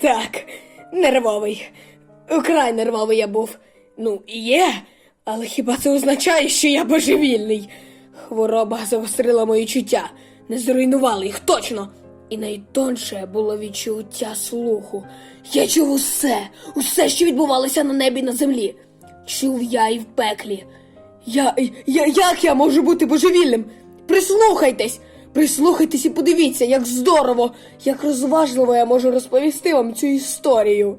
так, нервовий. Украй нервовий я був. Ну, є, але хіба це означає, що я божевільний? Хвороба загострила мої чуття, не зруйнувала їх точно. І найтонше було відчуття слуху. Я чув усе, усе, що відбувалося на небі і на землі. Чув я і в пеклі. Я, я, як я можу бути божевільним? Прислухайтесь! Прислухайтесь і подивіться, як здорово, як розважливо я можу розповісти вам цю історію.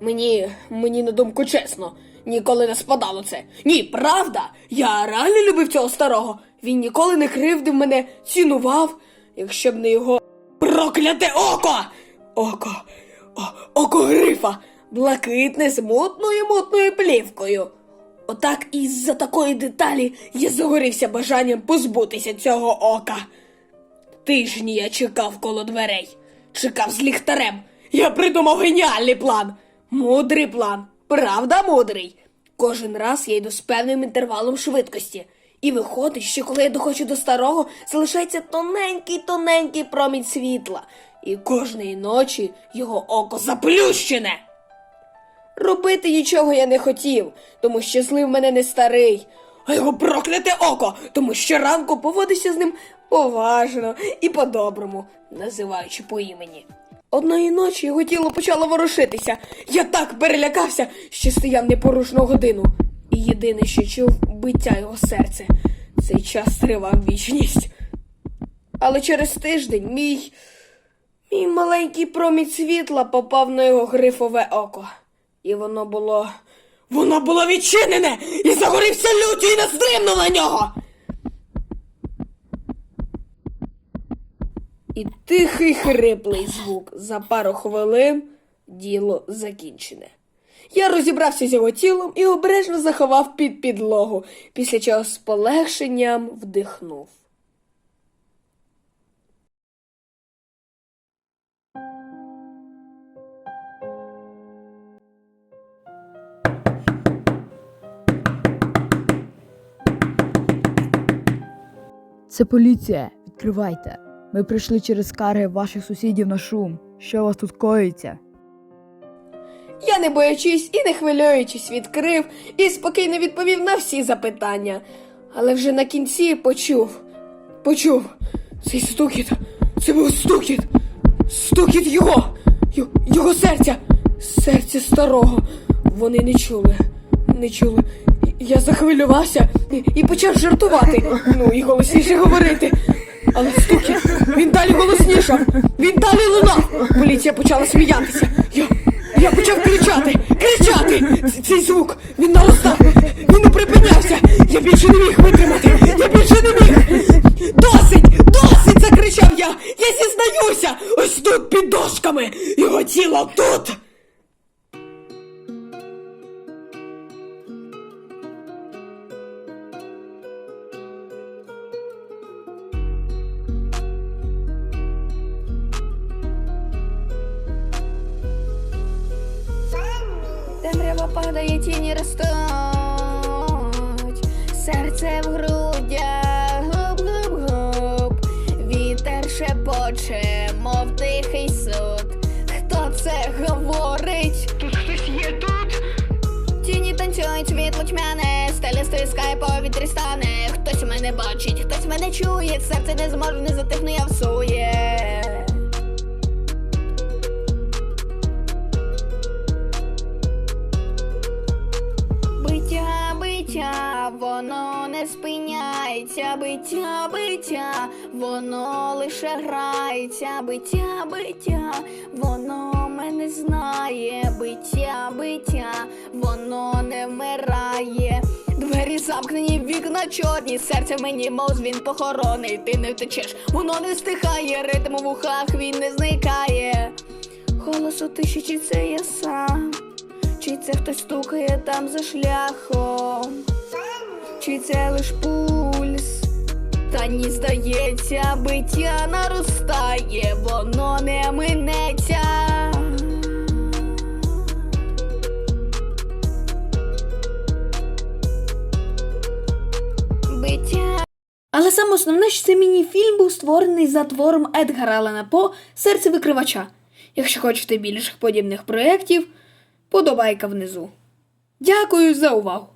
Мені, мені на думку чесно, ніколи не спадало це. Ні, правда, я реально любив цього старого. Він ніколи не кривдив мене, цінував, якщо б не його прокляте око! Око, о, око грифа, блакитне з мутною мутною плівкою. Отак із-за такої деталі я загорівся бажанням позбутися цього ока. Тижні я чекав коло дверей, чекав з ліхтарем. Я придумав геніальний план. Мудрий план, правда, мудрий. Кожен раз я йду з певним інтервалом швидкості. І виходить, що коли я доходжу до старого, залишається тоненький тоненький промінь світла, і кожної ночі його око заплющене. Робити нічого я не хотів, тому що злив мене не старий, а його прокляте око, тому що ранку поводився з ним поважно і по-доброму, називаючи по імені. Одної ночі його тіло почало ворушитися. Я так перелякався, що стояв непорушну годину. І єдине, що чув, биття його серця. Цей час тривав вічність. Але через тиждень мій. Мій маленький промінь світла попав на його грифове око. І воно було. Воно було відчинене і загорівся люттю і настримно на нього. І тихий хриплий звук. За пару хвилин діло закінчене. Я розібрався з його тілом і обережно заховав під підлогу, після чого з полегшенням вдихнув. Це поліція. Відкривайте. Ми прийшли через скарги ваших сусідів на шум. Що у вас тут коїться? Я, не боячись і не хвилюючись, відкрив і спокійно відповів на всі запитання. Але вже на кінці почув, почув цей стукіт. Це був стукіт. Стукіт його, й- його серця, серця старого. Вони не чули, не чули. Я захвилювався і, почав жартувати. Ну і голосніше говорити. Але стукіт, він далі голоснішав, він далі лунав. Поліція почала сміятися. Я, я почав кричати, кричати! Цей звук, він наростав, він не припинявся. Я більше не міг витримати, я більше не міг. Досить, досить! закричав я. Я зізнаюся! Ось тут під дошками! Його тіло тут! Темрява падає, тіні ростуть, серце в грудях, губ-губ-губ, вітер шепоче, мов тихий суд. Хто це говорить? Тут хтось є тут? Тіні танцюють, світло тьмяне, стеля стискає, повітрі стане. Хтось мене бачить, хтось мене чує, серце не зможе, не затихну, я всує. Биття, воно не спиняється, биття, биття, воно лише грається, биття, биття, воно мене знає, биття, биття, воно не вмирає. Двері замкнені, вікна чорні, серце мені, мов він похоронний, ти не втечеш, воно не стихає, ритм у вухах він не зникає. Голос у тиші, чи це я сам? Чи це хтось стукає там за шляхом? Чи це лиш пульс? Та ні, здається, биття наростає, воно не минеться. Биття Але саме основне, що цей міні-фільм був створений за твором Едгара Алана По Серце викривача. Якщо хочете більших подібних проєктів, подобайка внизу. Дякую за увагу!